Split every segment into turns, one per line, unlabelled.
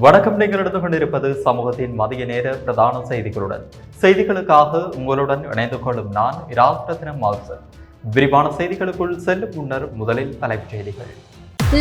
வணக்கம். நீங்கள் எடுத்து கொண்டிருப்பது சமூகத்தின் மதிய நேர பிரதான செய்திகளுடன். செய்திகளுக்காக உங்களுடன் இணைந்து கொள்ளும் நான் இராஸ்ரத்னம் மால்சன் விரிவான செய்திகளுக்குள் செல்லும் முன்னர் முதலில் தலைப்புச் செய்திகள்.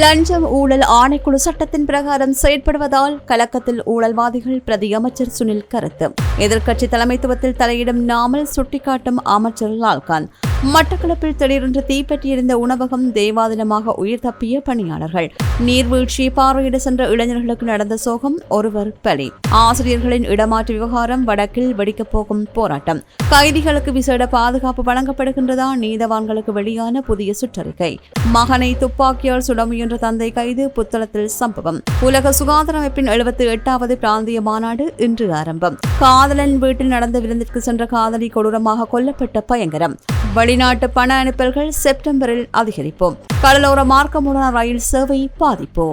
லஞ்சம் ஊழல் ஆணைக்குழு சட்டத்தின் பிரகாரம் செயற்படுவதால் கலக்கத்தில் ஊழல்வாதிகள் பிரதி அமைச்சர் சுனில் கருத்து. எதிர்க்கட்சி தலைமைத்துவத்தில் தலையிடும் நாமல் சுட்டிக்காட்டும் அமைச்சர் லால்கான். மட்டக்களப்பில் திடீரென்று தீப்பற்றியிருந்த உணவகம் தேவாதினமாக உயிர் தப்பிய பணியாளர்கள். நீர்வீழ்ச்சி பார்வையிட சென்ற இளைஞர்களுக்கு நடந்த சோகம் ஒருவர் பலி. ஆசிரியர்களின் இடமாற்று விவகாரம் வடக்கில் வெடிக்கப் போகும் போராட்டம். கைதிகளுக்கு விசேட பாதுகாப்பு வழங்கப்படுகின்றதா? நீதவான்களுக்கு வெளியான புதிய சுற்றறிக்கை. மகனை துப்பாக்கியால் சுட முயன்ற தந்தை கைது புத்தளத்தில் சம்பவம். உலக சுகாதார அமைப்பின் எழுபத்தி எட்டாவது பிராந்திய மாநாடு இன்று ஆரம்பம். காதலன் வீட்டில் நடந்த விருந்திற்கு சென்ற காதலி கொடூரமாக கொல்லப்பட்ட பயங்கரம். வெளிநாட்டு பண அனுப்பல்கள் செப்டம்பரில் அதிகரிப்போம். கடலோர மார்க்கமுடன் ரயில் சேவை பாதிப்பு.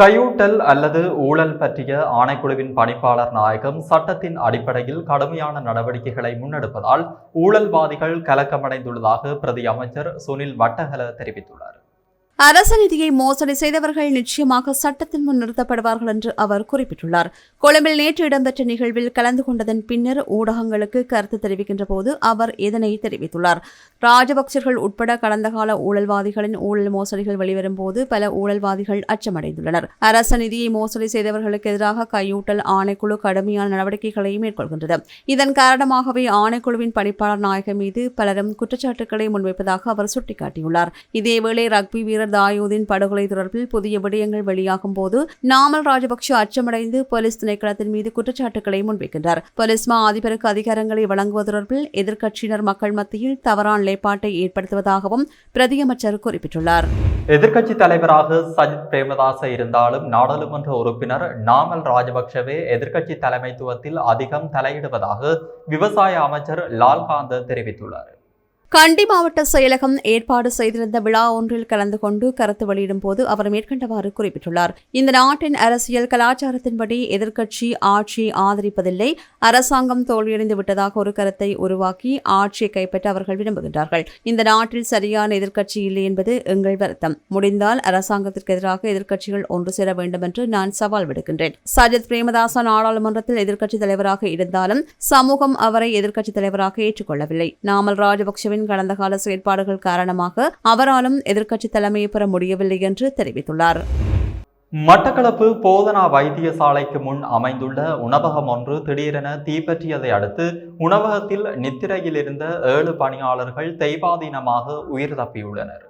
கையூட்டல் அல்லது ஊழல் பற்றிய ஆணைக்குழுவின் பணிப்பாளர் நாயகம் சட்டத்தின் அடிப்படையில் கடுமையான நடவடிக்கைகளை முன்னெடுப்பதால் ஊழல்வாதிகள் கலக்கமடைந்துள்ளதாக பிரதி அமைச்சர் சுனில் வட்டகல தெரிவித்துள்ளார்.
அரசு நிதியை மோசடி செய்தவர்கள் நிச்சயமாக சட்டத்தின் முன் நிறுத்தப்படுவார்கள் என்று அவர் குறிப்பிட்டுள்ளார். கொழும்பில் நேற்று இடம்பெற்ற நிகழ்வில் கலந்து கொண்டதன் பின்னர் ஊடகங்களுக்கு கருத்து தெரிவிக்கின்ற போது அவர் இதனை தெரிவித்துள்ளார். ராஜபக்சர்கள் உட்பட கடந்த கால ஊழல்வாதிகளின் ஊழல் மோசடிகள் வெளிவரும் போது பல ஊழல்வாதிகள் அச்சமடைந்துள்ளனர். அரச நிதியை மோசடி செய்தவர்களுக்கு எதிராக கையூட்டல் ஆணைக்குழு கடுமையான நடவடிக்கைகளை மேற்கொள்கின்றது. இதன் காரணமாகவே ஆணைக்குழுவின் பணிப்பாளர் நாயகம் மீது பலரும் குற்றச்சாட்டுக்களை முன்வைப்பதாக அவர் சுட்டிக்காட்டியுள்ளார். இதேவேளை ரக்பி வீரர் தாயூதின் படுகொலை தொடர்பில் புதிய விடயங்கள் வெளியாகும் போது நாமல் ராஜபக்ஷ அச்சமடைந்து போலீஸ் திணைக்களத்தின் மீது குற்றச்சாட்டுகளை முன்வைக்கின்றார். போலீஸ் மா அதிபருக்கு அதிகாரங்களை வழங்குவது தொடர்பில் எதிர்க்கட்சியினர் மக்கள் மத்தியில் தவறான நிலைப்பாட்டை ஏற்படுத்துவதாகவும் பிரதியமைச்சர் குறிப்பிட்டுள்ளார்.
எதிர்க்கட்சி தலைவராக சஜித் பிரேமதாச இருந்தாலும் நாடாளுமன்ற உறுப்பினர் நாமல் ராஜபக்ஷவே எதிர்க்கட்சி தலைமைத்துவத்தில் அதிகம் தலையிடுவதாக விவசாய அமைச்சர் லால்காந்த தெரிவித்துள்ளார்.
கண்டி மாவட்ட செயலகம் ஏற்பாடு செய்திருந்த விழா ஒன்றில் கலந்து கொண்டு கருத்து வெளியிடும் போது அவர் மேற்கண்டவாறு குறிப்பிட்டுள்ளார். இந்த நாட்டின் அரசியல் கலாச்சாரத்தின்படி எதிர்க்கட்சி ஆட்சியை ஆதரிப்பதில்லை. அரசாங்கம் தோல்வியடைந்து விட்டதாக ஒரு கருத்தை உருவாக்கி ஆட்சியை கைப்பற்ற அவர்கள் விரும்புகின்றார்கள். இந்த நாட்டில் சரியான எதிர்க்கட்சி இல்லை என்பது எங்கள் வருத்தம். முடிந்தால் அரசாங்கத்திற்கு எதிராக எதிர்க்கட்சிகள் ஒன்று சேர வேண்டும் என்று நான் சவால் விடுக்கின்றேன். சஜித் பிரேமதாசா நாடாளுமன்றத்தில் எதிர்க்கட்சித் தலைவராக இருந்தாலும் சமூகம் அவரை எதிர்க்கட்சித் தலைவராக ஏற்றுக்கொள்ளவில்லை. நாமல் ராஜபக்சவின் அரசின் கடந்த கால செயற்பாடுகள் காரணமாக அவராலும் எதிர்க்கட்சி தலைமையை பெற முடியவில்லை என்று தெரிவித்துள்ளார்.
மட்டக்களப்பு போதனா வைத்தியசாலைக்கு முன் அமைந்துள்ள உணவகம் ஒன்று திடீரென தீப்பற்றியதை அடுத்து உணவகத்தில் நித்திரையில் இருந்த ஏழு பணியாளர்கள் தெய்வாதீனமாக உயிர் தப்பியுள்ளனர்.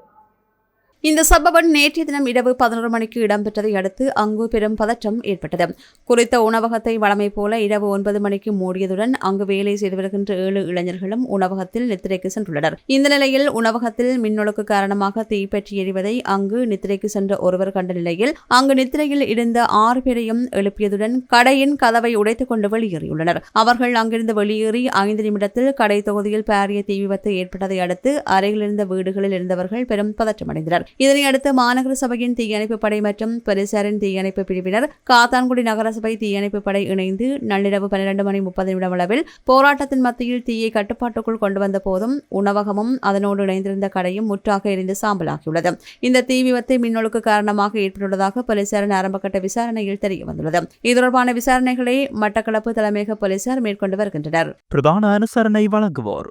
இந்த சம்பவம் நேற்றைய தினம் இரவு பதினோரு மணிக்கு இடம்பெற்றதை அடுத்து அங்கு பெரும் பதற்றம் ஏற்பட்டது. குறித்த உணவகத்தை வழமை போல இரவு ஒன்பது மணிக்கு மூடியதுடன் அங்கு வேலை செய்து வருகின்ற ஏழு இளைஞர்களும் உணவகத்தில் நித்திரைக்கு சென்றுள்ளனர். இந்த நிலையில் உணவகத்தில் மின்னொழுக்கு காரணமாக தீப்பற்றி எறிவதை அங்கு நித்திரைக்கு சென்ற ஒருவர் கண்ட நிலையில் அங்கு நித்திரையில் இருந்த ஆறு பேரையும் எழுப்பியதுடன் கடையின் கதவை உடைத்துக் கொண்டு வெளியேறியுள்ளனர். அவர்கள் அங்கிருந்து வெளியேறி ஐந்து நிமிடத்தில் கடை தொகுதியில் பாரிய தீ விபத்து ஏற்பட்டதை அடுத்து அருகில் இருந்த வீடுகளில் இருந்தவர்கள் பெரும் பதற்றமடைந்தனர். இதனையடுத்து மாநகர சபையின் தீயணைப்பு படை மற்றும் பரிசாரின் தீயணைப்பு பிரிவினர் காத்தான்குடி நகரசபை தீயணைப்பு படை இணைந்து நள்ளிரவு பன்னிரண்டு மணி முப்பது நிமிடம் அளவில் போராட்டத்தின் மத்தியில் தீயை கட்டுப்பாட்டுக்குள் கொண்டு வந்த போதும் உணவகமும் அதனோடு இணைந்திருந்த கடையும் முற்றாக எரிந்து சாம்பலாகியுள்ளது. இந்த தீ விபத்து மின்னொழுக்கு காரணமாக ஏற்பட்டுள்ளதாக போலீசாரின் ஆரம்பகட்ட விசாரணையில் தெரிய வந்துள்ளது இது தொடர்பான விசாரணைகளை மட்டக்களப்பு தலைமையக போலீசார் மேற்கொண்டு வருகின்றனர்.
பிரதான அனுசரணை வழங்குவோர்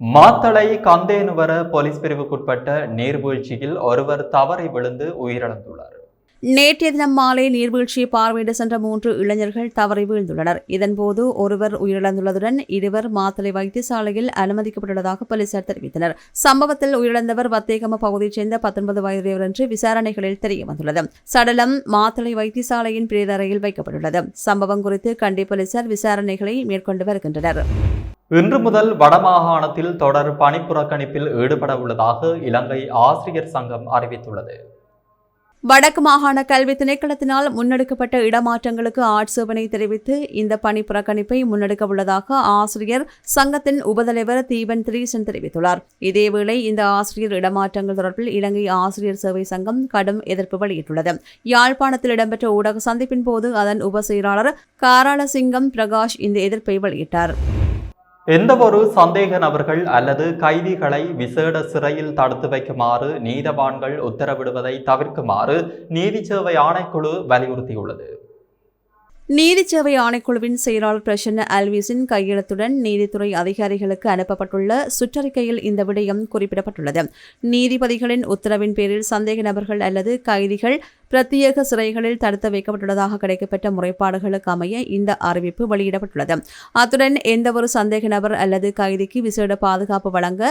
Matale Kandenuwara police பிரிவுக்குட்பட்ட நீர்வீழ்ச்சியில் ஒருவர் தவறி விழுந்து உயிரிழந்துள்ளார்.
நேற்றைய தினம் மாலை நீர்வீழ்ச்சியை பார்வையிட சென்ற மூன்று இளைஞர்கள் தவறி வீழ்ந்துள்ளனர். இதன்போது ஒருவர் உயிரிழந்துள்ளதுடன் இருவர் மாத்தளை வைத்தியசாலையில் அனுமதிக்கப்பட்டுள்ளதாக போலீசார் தெரிவித்தனர். சம்பவத்தில் உயிரிழந்தவர் வத்தேகம பகுதியைச் சேர்ந்த பத்தொன்பது வயதுடையவர் என்று விசாரணைகளில் தெரியவந்துள்ளது சடலம் மாத்தளை வைத்தியசாலையின் பிரேதறையில் வைக்கப்பட்டுள்ளது. சம்பவம் குறித்து கண்டி போலீசார் விசாரணைகளை மேற்கொண்டு வருகின்றனர்.
இன்று முதல் வடமாகாணத்தில் தொடர் பணிப்புறக்கணிப்பில் ஈடுபட உள்ளதாக இலங்கை ஆசிரியர் சங்கம் அறிவித்துள்ளது.
வடக்கு மாகாண கல்வி திணைக்களத்தினால் முன்னெடுக்கப்பட்ட இடமாற்றங்களுக்கு ஆட்சேபனை தெரிவித்து இந்த பணி புறக்கணிப்பை முன்னெடுக்க உள்ளதாக ஆசிரியர் சங்கத்தின் உபதலைவர் தீபன் திரீசன் தெரிவித்துள்ளார். இதேவேளை இந்த ஆசிரியர் இடமாற்றங்கள் தொடர்பில் இலங்கை ஆசிரியர் சேவை சங்கம் கடும் எதிர்ப்பு வெளியிட்டுள்ளது. யாழ்ப்பாணத்தில் இடம்பெற்ற ஊடக சந்திப்பின் போது அதன் உப செயலாளர் காராளசிங்கம் பிரகாஷ் இந்த எதிர்ப்பை வெளியிட்டார்.
எந்தவொரு சந்தேக நபர்கள் அல்லது கைதிகளை விசேட சிறையில் தடுத்து வைக்குமாறு நீதவான்கள் உத்தரவிடுவதை தவிர்க்குமாறு நீதி சேவை ஆணைக்குழு வலியுறுத்தியுள்ளது.
நீதிச்சேவை ஆணைக்குழுவின் செயலாளர் பிரசன்ன அல்விஸின் கையெழுத்துடன் நீதித்துறை அதிகாரிகளுக்கு அனுப்பப்பட்டுள்ள சுற்றறிக்கையில் இந்த விடயம் குறிப்பிடப்பட்டுள்ளது. நீதிபதிகளின் உத்தரவின் பேரில் சந்தேக நபர்கள் அல்லது கைதிகள் பிரத்யேக சிறைகளில் தடுத்து வைக்கப்பட்டுள்ளதாக கிடைக்கப்பட்ட முறைப்பாடுகளுக்கு அமைய இந்த அறிவிப்பு வெளியிடப்பட்டுள்ளது. அத்துடன் எந்தவொரு சந்தேக நபர் அல்லது கைதிக்கு விசேட பாதுகாப்பு வழங்க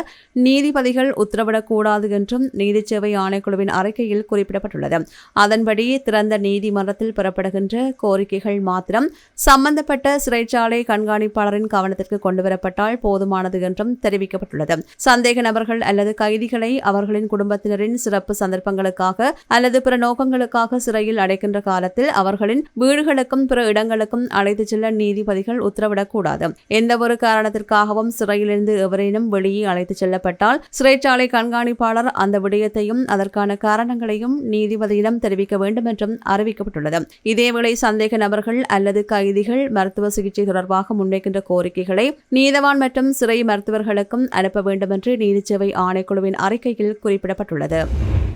நீதிபதிகள் உத்தரவிடக்கூடாது என்றும் நீதிச்சேவை ஆணைக்குழுவின் அறிக்கையில் குறிப்பிடப்பட்டுள்ளது. அதன்படி திறந்த நீதிமன்றத்தில் பெறப்படுகின்ற கோரிக்கைகள் மாத்திரம் சம்பந்தப்பட்ட சிறைச்சாலை கண்காணிப்பாளரின் கவனத்திற்கு கொண்டுவரப்பட்டால் போதுமானது என்றும் தெரிவிக்கப்பட்டுள்ளது. சந்தேக நபர்கள் அல்லது கைதிகளை அவர்களின் குடும்பத்தினரின் சிறப்பு சந்தர்ப்பங்களுக்காக அல்லது பிற நோக்கங்களுக்காக சிறையில் அடைக்கின்ற காலத்தில் அவர்களின் வீடுகளுக்கும் பிற இடங்களுக்கும் அழைத்துச் செல்ல நீதிபதிகள் உத்தரவிடக்கூடாது. எந்தவொரு காரணத்திற்காகவும் சிறையிலிருந்து எவரேனும் வெளியே அழைத்துச் செல்லப்பட்டால் சிறைச்சாலை கண்காணிப்பாளர் அந்த விடயத்தையும் அதற்கான காரணங்களையும் நீதிபதியிடம் தெரிவிக்க வேண்டும் என்றும் அறிவிக்கப்பட்டுள்ளது. இதேவேளை சந்தேக நபர்கள் அல்லது கைதிகள் மருத்துவ சிகிச்சை தொடர்பாக முன்வைக்கின்ற கோரிக்கைகளை நீதவான் மற்றும் சிறை மருத்துவர்களுக்கும் அனுப்ப வேண்டும் என்று நீதிச்சேவை ஆணைக்குழுவின் அறிக்கையில் குறிப்பிடப்பட்டுள்ளது.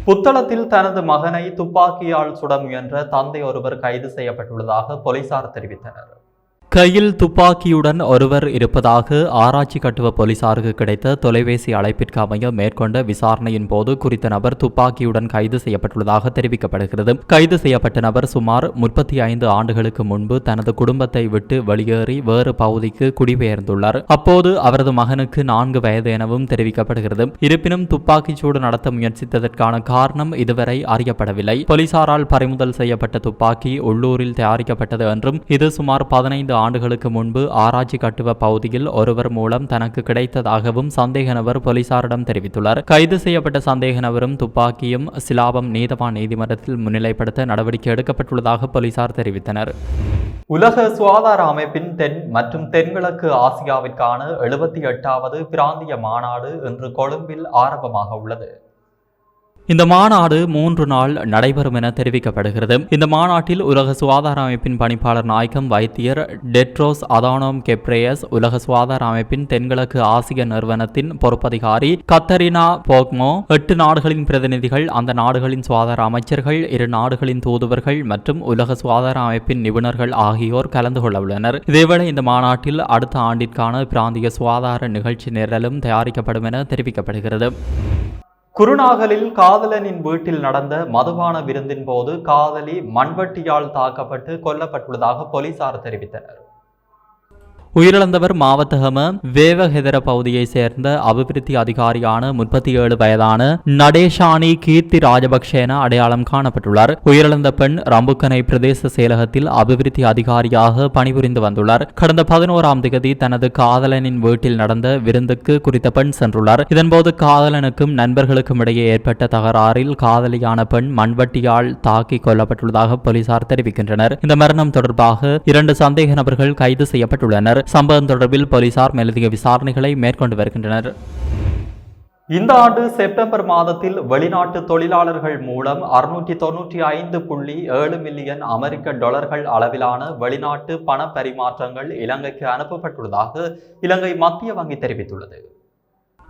புத்தளத்தில் தனது மகனை துப்பாக்கியால் சுட முயன்ற தந்தை ஒருவர் கைது செய்யப்பட்டுள்ளதாக போலீசார் தெரிவித்தனர். கையில் துப்பாக்கியுடன் ஒருவர் இருப்பதாக ஆராய்ச்சி கட்டுவ போலீசாருக்கு கிடைத்த தொலைபேசி அழைப்பிற்கு அமைய மேற்கொண்ட விசாரணையின் போது குறித்த நபர் துப்பாக்கியுடன் கைது செய்யப்பட்டுள்ளதாக தெரிவிக்கப்படுகிறது. கைது செய்யப்பட்ட நபர் சுமார் முப்பத்தி ஐந்து ஆண்டுகளுக்கு முன்பு தனது குடும்பத்தை விட்டு வெளியேறி வேறு பகுதிக்கு குடிபெயர்ந்துள்ளார். அப்போது அவரது மகனுக்கு நான்கு வயது எனவும் தெரிவிக்கப்படுகிறது. இருப்பினும் துப்பாக்கிச் சூடு நடத்த முயற்சித்ததற்கான காரணம் இதுவரை அறியப்படவில்லை. போலீசாரால் பறிமுதல் செய்யப்பட்ட துப்பாக்கி உள்ளூரில் தயாரிக்கப்பட்டது என்றும் இது சுமார் பதினைந்து ஆண்டுகளுக்கு முன்பு ஆராய்ச்சி கட்டுவ பகுதியில் ஒருவர் மூலம் தனக்கு கிடைத்ததாகவும் சந்தேக நபர் போலீசாரிடம் தெரிவித்துள்ளார். கைது செய்யப்பட்ட சந்தேக நபரும் துப்பாக்கியும் சிலாபம் நீதவான் நீதிமன்றத்தில் முன்னிலைப்படுத்த நடவடிக்கை எடுக்கப்பட்டுள்ளதாக போலீசார் தெரிவித்தனர். உலக சுகாதார அமைப்பின் தென் மற்றும் தென்கிழக்கு ஆசியாவிற்கான எழுபத்தி எட்டாவது பிராந்திய மாநாடு இன்று கொழும்பில் ஆரம்பமாக உள்ளது. இந்த மாநாடு மூன்று நாள் நடைபெறும் என தெரிவிக்கப்படுகிறது. இந்த மாநாட்டில் உலக சுகாதார அமைப்பின் பணிப்பாளர் நாயகம் வைத்தியர் டெட்ரோஸ் அதானோம் கெப்ரேயஸ் உலக சுகாதார அமைப்பின் தென்கிழக்கு ஆசிய நிறுவனத்தின் பொறுப்பதிகாரி கத்தரினா போக்மோ எட்டு நாடுகளின் பிரதிநிதிகள் அந்த நாடுகளின் சுகாதார அமைச்சர்கள் இரு நாடுகளின் தூதுவர்கள் மற்றும் உலக சுகாதார அமைப்பின் நிபுணர்கள் ஆகியோர் கலந்து கொள்ள உள்ளனர். இதேவேளை இந்த மாநாட்டில் அடுத்த ஆண்டிற்கான பிராந்திய சுகாதார நிகழ்ச்சி நிரலும் தயாரிக்கப்படும் என தெரிவிக்கப்படுகிறது. குருநாகலில் காதலனின் வீட்டில் நடந்த மதுபான விருந்தின் போது காதலி மண்வெட்டியால் தாக்கப்பட்டு கொல்லப்பட்டுள்ளதாக போலீசார் தெரிவித்தனர். உயிரிழந்தவர் மாவத்தகம வேவஹெதர பகுதியை சேர்ந்த அபிவிருத்தி அதிகாரியான முப்பத்தி ஏழு வயதான நடேஷானி கீர்த்தி ராஜபக்ஷ என அடையாளம் காணப்பட்டுள்ளார். உயிரிழந்த பெண் ரம்புக்கனை பிரதேச செயலகத்தில் அபிவிருத்தி அதிகாரியாக பணிபுரிந்து வந்துள்ளார். கடந்த பதினோராம் திகதி தனது காதலனின் வீட்டில் நடந்த விருந்துக்கு குறித்த பெண் சென்றுள்ளார். இதன்போது காதலனுக்கும் நண்பர்களுக்கும் இடையே ஏற்பட்ட தகராறில் காதலியான பெண் மண்வட்டியால் தாக்கி கொல்லப்பட்டுள்ளதாக போலீசார் தெரிவிக்கின்றனர். இந்த மரணம் தொடர்பாக இரண்டு சந்தேக நபர்கள் கைது செய்யப்பட்டுள்ளனர். சம்பவம் தொடர்பில் போலீசார் மேலதிக விசாரணைகளை மேற்கொண்டு வருகின்றனர். இந்த ஆண்டு செப்டம்பர் மாதத்தில் வெளிநாட்டு தொழிலாளர்கள் மூலம் அறுநூற்றி தொன்னூற்றி ஐந்து புள்ளி ஏழு மில்லியன் அமெரிக்க டாலர்கள் அளவிலான வெளிநாட்டு பண பரிமாற்றங்கள் இலங்கைக்கு அனுப்பப்பட்டுள்ளதாக இலங்கை மத்திய வங்கி தெரிவித்துள்ளது.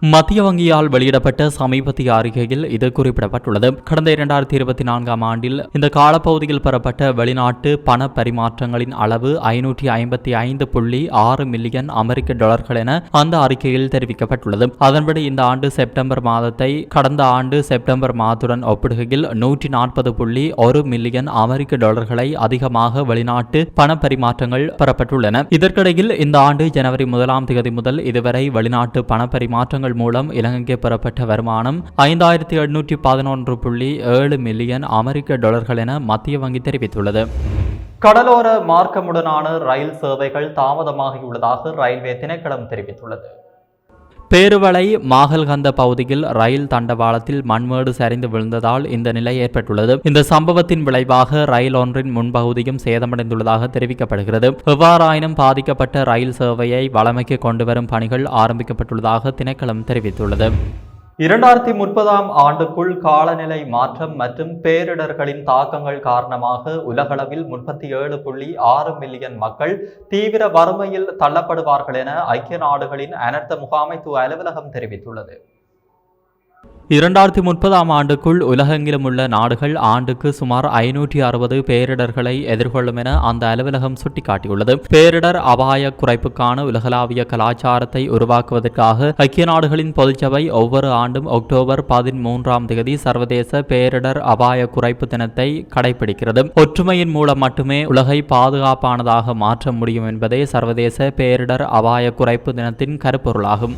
மத்திய வங்கியால் வெளியிடப்பட்ட சமீபத்திய அறிக்கையில் இது குறிப்பிடப்பட்டுள்ளது. கடந்த இரண்டாயிரத்தி இருபத்தி நான்காம் ஆண்டில் இந்த காலப்பகுதியில் பெறப்பட்ட வெளிநாட்டு பண பரிமாற்றங்களின் அளவு ஐநூற்றி ஐம்பத்தி ஐந்து புள்ளி ஆறு மில்லியன் அமெரிக்க டாலர்கள் என அந்த அறிக்கையில் தெரிவிக்கப்பட்டுள்ளது. அதன்படி இந்த ஆண்டு செப்டம்பர் மாதத்தை கடந்த ஆண்டு செப்டம்பர் மாதத்துடன் ஒப்பிடுகையில் நூற்றி நாற்பது புள்ளி ஒரு மில்லியன் அமெரிக்க டாலர்களை அதிகமாக வெளிநாட்டு பண பரிமாற்றங்கள் பெறப்பட்டுள்ளன. இதற்கிடையில் இந்த ஆண்டு ஜனவரி முதலாம் தேதி முதல் இதுவரை வெளிநாட்டு பண பரிமாற்றங்கள் மூலம் இலங்கைக்கு பெறப்பட்ட வருமானம் ஐந்தாயிரத்தி எண்ணூற்றி பதினொன்று புள்ளி ஏழு மில்லியன் அமெரிக்க டாலர்கள் என மத்திய வங்கி தெரிவித்துள்ளது. கடலோர மார்க்கமுடனான ரயில் சேவைகள் தாமதமாகியுள்ளதாக ரயில்வே திணைக்களம் தெரிவித்துள்ளது. பேருவளை மாகல்கந்த பகுதியில் ரயில் தண்டவாளத்தில் மண்மேடு சரிந்து விழுந்ததால் இந்த நிலை ஏற்பட்டுள்ளது. இந்த சம்பவத்தின் விளைவாக ரயில் ஒன்றின் முன்பகுதியும் சேதமடைந்துள்ளதாக தெரிவிக்கப்படுகிறது. எவ்வாறாயினும் பாதிக்கப்பட்ட ரயில் சேவையை வளமைக்கு கொண்டுவரும் பணிகள் ஆரம்பிக்கப்பட்டுள்ளதாக திணைக்களம் தெரிவித்துள்ளது. இரண்டாயிரத்தி முப்பதாம் ஆண்டுக்குள் காலநிலை மாற்றம் மற்றும் பேரிடர்களின் தாக்கங்கள் காரணமாக உலகளவில் முப்பத்தி ஏழு புள்ளி ஆறு மில்லியன் மக்கள் தீவிர வறுமையில் தள்ளப்படுவார்கள் என ஐக்கிய நாடுகளின் அனர்த்த முகாமைத்துவ அலுவலகம் தெரிவித்துள்ளது. இரண்டாயிரத்தி முப்பதாம் ஆண்டுக்குள் உலகெங்கிலும் உள்ள நாடுகள் ஆண்டுக்கு சுமார் ஐநூற்றி அறுபது பேரிடர்களை எதிர்கொள்ளும் என அந்த அலுவலகம் சுட்டிக்காட்டியுள்ளது. பேரிடர் அபாய குறைப்புக்கான உலகளாவிய கலாச்சாரத்தை உருவாக்குவதற்காக ஐக்கிய நாடுகளின் பொதுச்சபை ஒவ்வொரு ஆண்டும் அக்டோபர் பதிமூன்றாம் தேதி சர்வதேச பேரிடர் அபாய குறைப்பு தினத்தை கடைபிடிக்கிறது. ஒற்றுமையின் மூலம் மட்டுமே உலகை பாதுகாப்பானதாக மாற்ற முடியும் என்பதே சர்வதேச பேரிடர் அபாய குறைப்பு தினத்தின் கருப்பொருளாகும்.